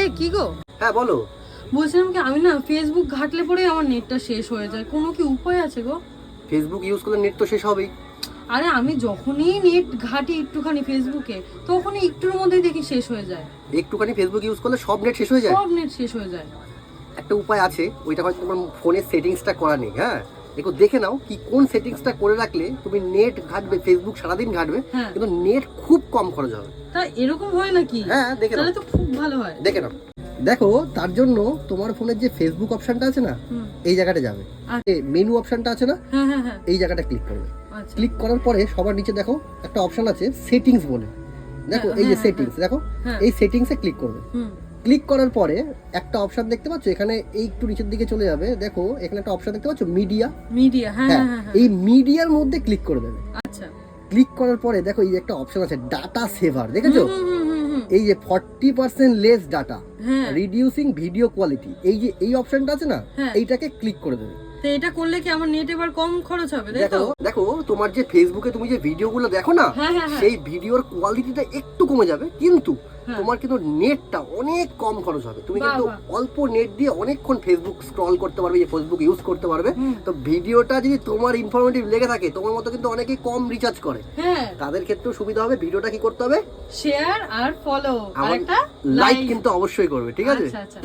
এই কি গো? হ্যাঁ বলো। বলছিলাম কি আমি না ফেসবুক ঘাটলে পরে আমার নেটটা শেষ হয়ে যায়। কোনো কি উপায় আছে গো? ফেসবুক ইউজ করলে নেট তো শেষ হবেই। আরে আমি যখনই নেট ঘাটি একটুখানি ফেসবুকে তখনই একটুর মধ্যেই দেখি শেষ হয়ে যায়। একটুখানি ফেসবুক ইউজ করলে সব নেট শেষ হয়ে যায়? সব নেট শেষ হয়ে যায়। একটা উপায় আছে ওইটা হয়তো তোমার ফোনের সেটিংসটা করা নেই হ্যাঁ? একটু দেখে নাও কি কোন সেটিংসটা করে রাখলে তুমি নেট ঘাটবে ফেসবুক সারাদিন ঘাটবে হ্যাঁ। কিন্তু নেট খুব কম খরচ হবে। এরকম হয় নাকি? হ্যাঁ দেখে নাও। তাহলে তো খুব ভালো হয়। দেখে নাও। দেখো তার জন্য তোমার ফোনের যে ফেসবুক অপশনটা আছে না এই জায়গাটা যাবে। আচ্ছা। মেনু অপশনটা আছে না হ্যাঁ হ্যাঁ এই জায়গাটা ক্লিক করবে। আচ্ছা। ক্লিক করার পরে সবার নিচে দেখো একটা অপশন আছে সেটিংস বলে। দেখো এই যে সেটিংস দেখো এই সেটিংসে ক্লিক করবে। ক্লিক করার পরে একটা অপশন দেখতে পাচ্ছ এখানে এই একটু নিচের দিকে চলে যাবে দেখো এখানে একটা অপশন দেখতে পাচ্ছ মিডিয়া মিডিয়া হ্যাঁ হ্যাঁ হ্যাঁ হ্যাঁ হ্যাঁ। এই মিডিয়ার মধ্যে ক্লিক করে দেবে আচ্ছা ক্লিক করার পরে দেখো এই যে একটা অপশন আছে ডাটা সেভার দেখেছ। এই যে forty percent less data reducing video quality এই যে এই অপশনটা আছে না। এইটাকে ক্লিক করে দেবে তো এটা করলে কি আমার নেট এবার কম খরচ হবে দেখো দেখো তোমার যে ফেসবুকে তুমি যে ভিডিওগুলো দেখো না সেই ভিডিওর কোয়ালিটিটা একটু কমে যাবে কিন্তু। তোমার কিন্তু নেটটা অনেক কম খরচ হবে। তুমি কিন্তু অল্প নেট দিয়ে অনেকক্ষণ ফেসবুক স্ক্রল করতে পারবে যে ফেসবুক ইউজ করতে পারবে। তো ভিডিওটা যদি তোমার ইনফরমেটিভ লেগে থাকে তোমার মতো কিন্তু অনেকে কম রিচার্জ করে। হ্যাঁ। তাদের ক্ষেত্রেও সুবিধা হবে ভিডিওটা কি করতে হবে? শেয়ার আর ফলো আর একটা লাইক কিন্তু অবশ্যই করবে ঠিক আছে? আচ্ছা আচ্ছা।